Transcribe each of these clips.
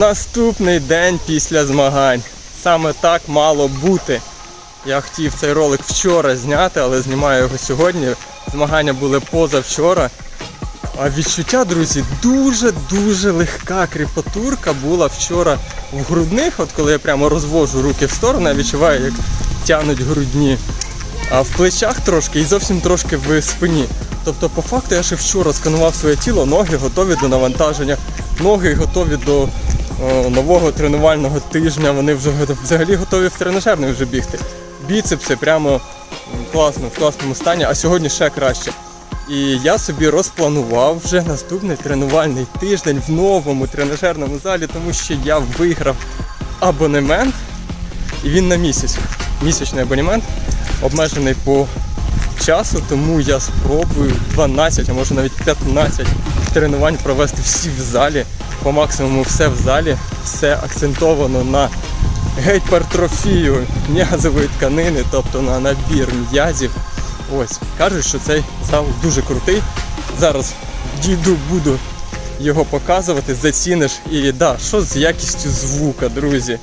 Наступний день після змагань. Саме так мало бути. Я хотів цей ролик вчора зняти, але знімаю його сьогодні. Змагання були позавчора. А відчуття, друзі, дуже-дуже легка кріпатурка була вчора в грудних, от коли я прямо розвожу руки в сторону, я відчуваю, як тянуть грудні. А в плечах трошки і зовсім трошки в спині. Тобто, по факту я ще вчора сканував своє тіло, ноги готові до навантаження, ноги готові до нового тренувального тижня. Вони вже взагалі готові в тренажерний вже бігти. Біцепси прямо класно, в класному стані, а сьогодні ще краще. І я собі розпланував вже наступний тренувальний тиждень в новому тренажерному залі, тому що я виграв абонемент і він на місяць. Місячний абонемент обмежений по часу, тому я спробую 12, а може навіть 15 тренувань провести всі в залі. По максимуму все в залі, все акцентовано на гейпертрофію м'язової тканини, тобто на набір м'язів. Ось, кажуть, що цей зал дуже крутий. Зараз дійду, буду його показувати, заціниш. І да, що з якістю звука, друзі.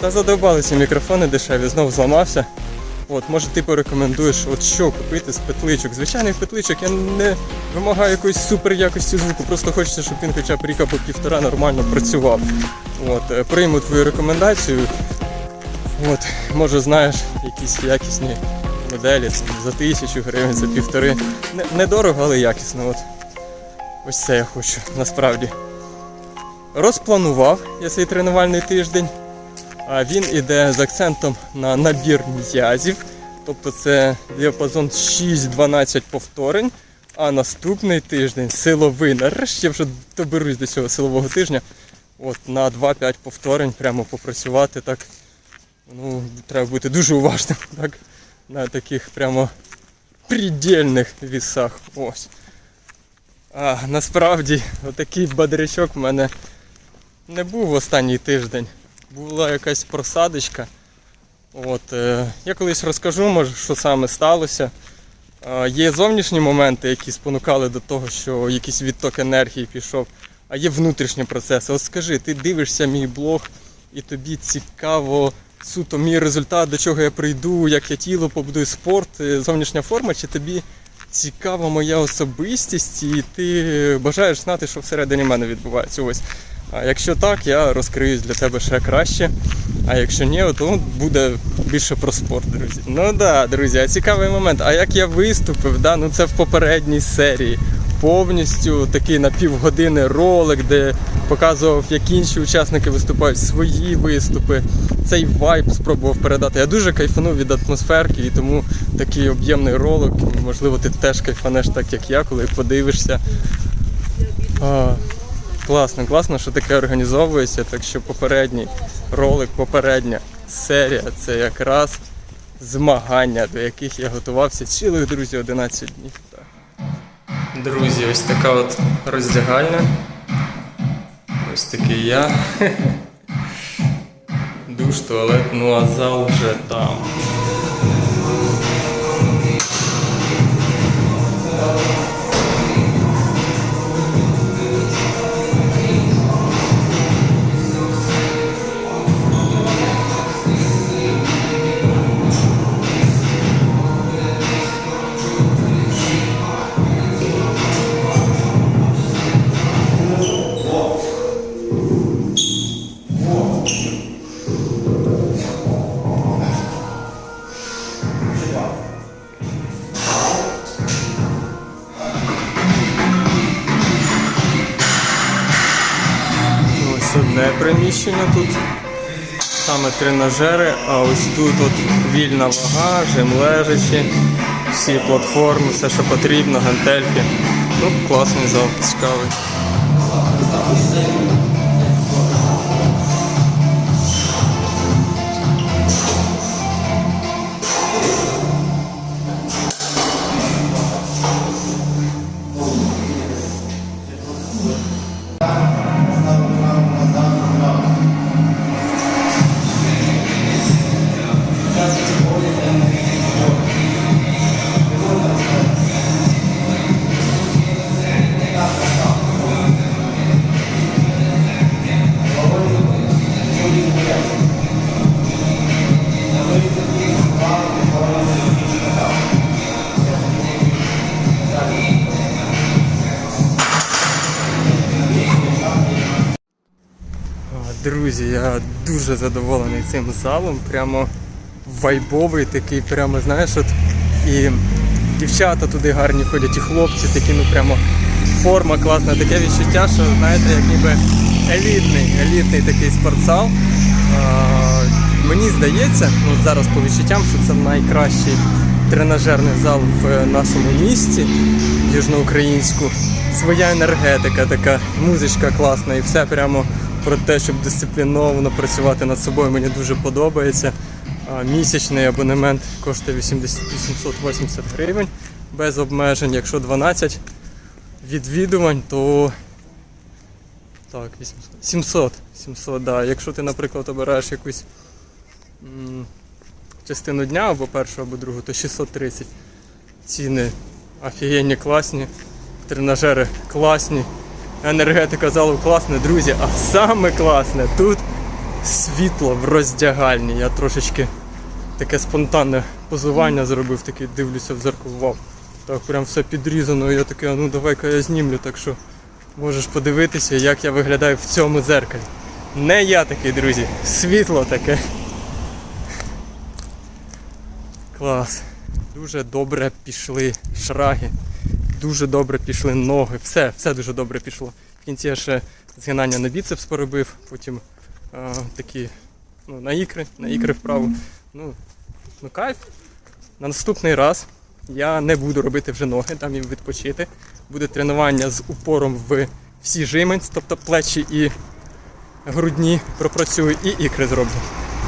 Та задовбалися мікрофони дешеві, знов зламався. От, може ти порекомендуєш, от що купити з петличок. Звичайних петличок я не вимагаю якоїсь супер якості звуку, просто хочеться, щоб він хоча б рік або півтора нормально працював. От, е, прийму твою рекомендацію. От, може знаєш якісь якісні моделі там, за тисячу гривень, за півтори. Не, недорого, але якісно. От. Ось це я хочу, насправді. Розпланував я цей тренувальний тиждень. Він іде з акцентом на набір м'язів. Тобто це діапазон 6-12 повторень. А наступний тиждень силовий. Нарешті я вже доберусь до цього силового тижня. От на 2-5 повторень прямо попрацювати так. Ну, треба бути дуже уважним так, на таких прямо предельних вісах. Ось. А насправді отакий бадрячок в мене не був останній тиждень. Була якась просадочка. От, е, я колись розкажу, може, що саме сталося. Е, є зовнішні моменти, які спонукали до того, що якийсь відток енергії пішов, а є внутрішні процеси. От скажи, ти дивишся мій блог і тобі цікаво суто мій результат, до чого я прийду, як я тіло побудую спорт, е, зовнішня форма, чи тобі цікава моя особистість, і ти бажаєш знати, що всередині мене відбувається. Ось. А якщо так, я розкриюсь для тебе ще краще. А якщо ні, то буде більше про спорт, друзі. Ну так, да, друзі, цікавий момент. А як я виступив, да? ну це в попередній серії. Повністю такий на півгодини ролик, де показував, як інші учасники виступають свої виступи. Цей вайб спробував передати. Я дуже кайфанув від атмосферки, і тому такий об'ємний ролик. Можливо, ти теж кайфанеш так, як я, коли подивишся. А, Класно, класно, що таке організовується. Так що попередній ролик, попередня серія це якраз змагання, до яких я готувався цілих друзі 11 днів. Друзі, ось така от роздягальня. Ось такий я. Душ, туалет, ну а зал вже там. Приміщення тут. Саме тренажери, а ось тут от вільна вага, жим лежачі, всі платформи, все, що потрібно, гантельки. Ну, класний зал, цікавий. Друзі, я дуже задоволений цим залом. Прямо вайбовий такий, прямо, знаєш, от і дівчата туди гарні ходять, і хлопці такі, ну прямо форма класна, таке відчуття, що знаєте, як ніби елітний, елітний такий спортзал. Мені здається, ну зараз по відчуттям, що це найкращий тренажерний зал в нашому місті, южноукраїнську. Своя енергетика, така музичка класна і все прямо про те, щоб дисципліновано працювати над собою, мені дуже подобається. Місячний абонемент коштує 880 гривень без обмежень. Якщо 12 відвідувань, то так, 800. 700. 700, да. Якщо ти, наприклад, обираєш якусь м, частину дня або першу, або другу, то 630. Ціни офігенні, класні, тренажери класні, енергетика залу класна, друзі. А саме класне тут світло в роздягальні. Я трошечки таке спонтанне позування зробив, таке дивлюся в зеркало. Так прям все підрізано. І я таке, «А ну давай-ка я знімлю, так що можеш подивитися, як я виглядаю в цьому дзеркалі. Не я такий, друзі, світло таке. Клас. Дуже добре пішли шраги, дуже добре пішли ноги, все, все дуже добре пішло. В кінці я ще згинання на біцепс поробив, потім е, такі ну, на ікри, на ікри вправо. Ну, ну кайф. На наступний раз я не буду робити вже ноги, дам їм відпочити. Буде тренування з упором в всі жименць, тобто плечі і грудні пропрацюю, і ікри зроблю.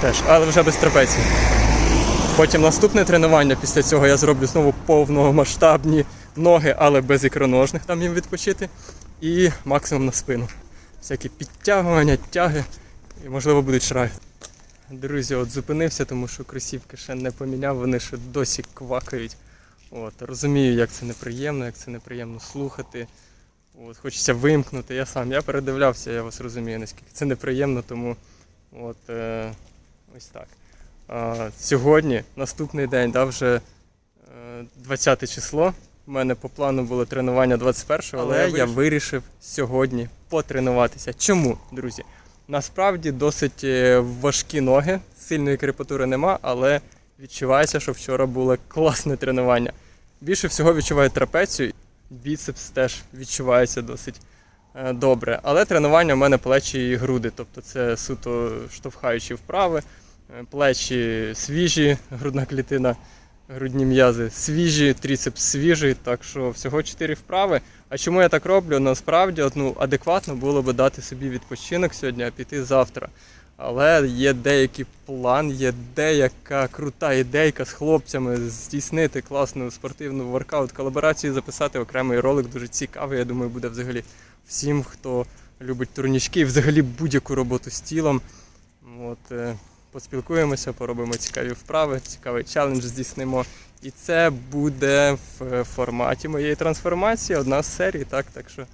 Теж, але вже без трапеції. Потім наступне тренування після цього я зроблю знову повномасштабні ноги, але без ікроножних там їм відпочити. І максимум на спину. Всякі підтягування, тяги і можливо будуть шраги. Друзі, от зупинився, тому що кросівки ще не поміняв, вони ще досі квакають. От, розумію, як це неприємно, як це неприємно слухати. От, хочеться вимкнути. Я сам я передивлявся, я вас розумію, наскільки це неприємно, тому от, е, ось так. А, сьогодні, наступний день, да, вже е, 20 число. У мене по плану було тренування 21-го, але, Але я вирішив- вирішив сьогодні потренуватися. Чому, друзі? Насправді досить е, важкі ноги, сильної крепатури нема, але відчувається, що вчора було класне тренування. Більше всього відчуваю трапецію, біцепс теж відчувається досить е, добре. Але тренування в мене плечі і груди, тобто це суто штовхаючі вправи, е, плечі свіжі, грудна клітина, грудні м'язи свіжі, тріцепс свіжий, так що всього 4 вправи. А чому я так роблю? Насправді ну, адекватно було би дати собі відпочинок сьогодні, а піти завтра. Але є деякий план, є деяка крута ідейка з хлопцями здійснити класну спортивну воркаут колаборацію, записати окремий ролик, дуже цікавий. Я думаю, буде взагалі всім, хто любить турнічки і взагалі будь-яку роботу з тілом. От, е, поспілкуємося, поробимо цікаві вправи, цікавий челендж здійснимо. І це буде в форматі моєї трансформації, одна з серій, так, так що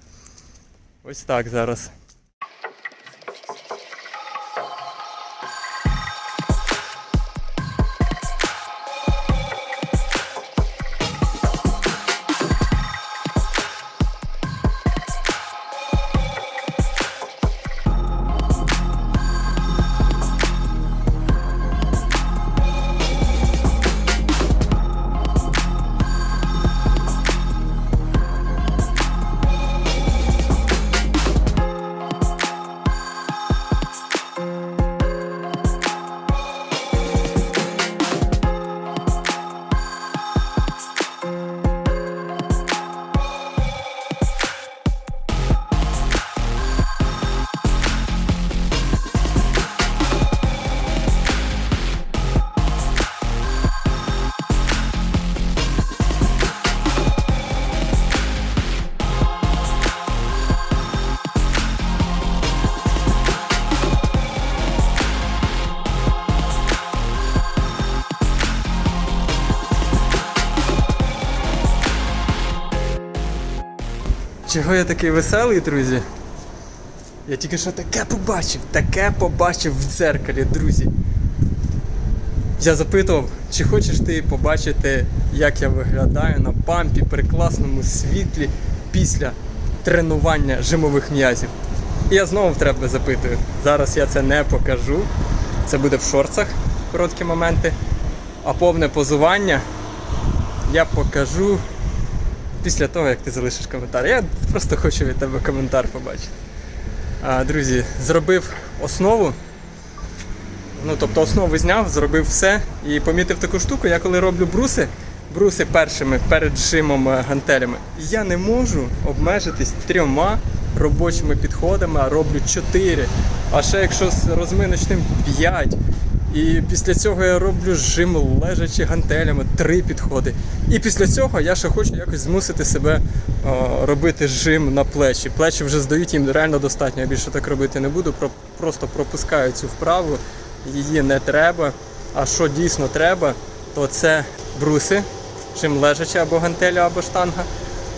ось так зараз. Чого я такий веселий, друзі? Я тільки що таке побачив, таке побачив в дзеркалі, друзі. Я запитував, чи хочеш ти побачити, як я виглядаю на пампі при класному світлі після тренування жимових м'язів. І я знову в тебе запитую. Зараз я це не покажу. Це буде в шорцах короткі моменти. А повне позування я покажу після того, як ти залишиш коментар. Я просто хочу від тебе коментар побачити. А, друзі, зробив основу. Ну, тобто основу зняв, зробив все і помітив таку штуку, я коли роблю бруси, бруси першими перед жимом е, гантелями, я не можу обмежитись трьома робочими підходами, а роблю чотири. А ще якщо з розминочним 5. І після цього я роблю жим лежачи гантелями, три підходи. І після цього я ще хочу якось змусити себе о, робити жим на плечі. Плечі вже здають їм реально достатньо. Я більше так робити не буду. Про, просто пропускаю цю вправу. Її не треба. А що дійсно треба, то це бруси, жим лежачи або гантеля, або штанга,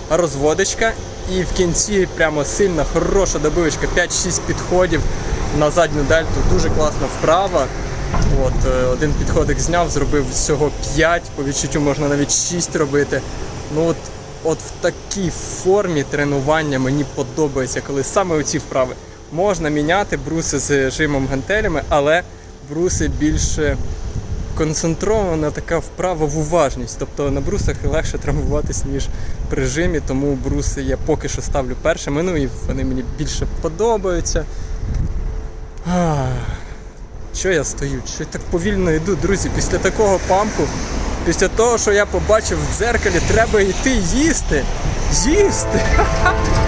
розводочка. І в кінці прямо сильна, хороша добивочка, 5-6 підходів на задню дельту. Дуже класна вправа. От, е, один підходик зняв, зробив всього 5, по відчуттю можна навіть 6 робити. Ну от, от в такій формі тренування мені подобається, коли саме оці вправи можна міняти бруси з жимом гантелями, але бруси більше концентрована така вправа в уважність. Тобто на брусах легше травмуватись, ніж при жимі, тому бруси я поки що ставлю першими, ну і вони мені більше подобаються. Що я стою? Що я так повільно йду, друзі, після такого пампу, після того, що я побачив в дзеркалі, треба йти їсти. Їсти!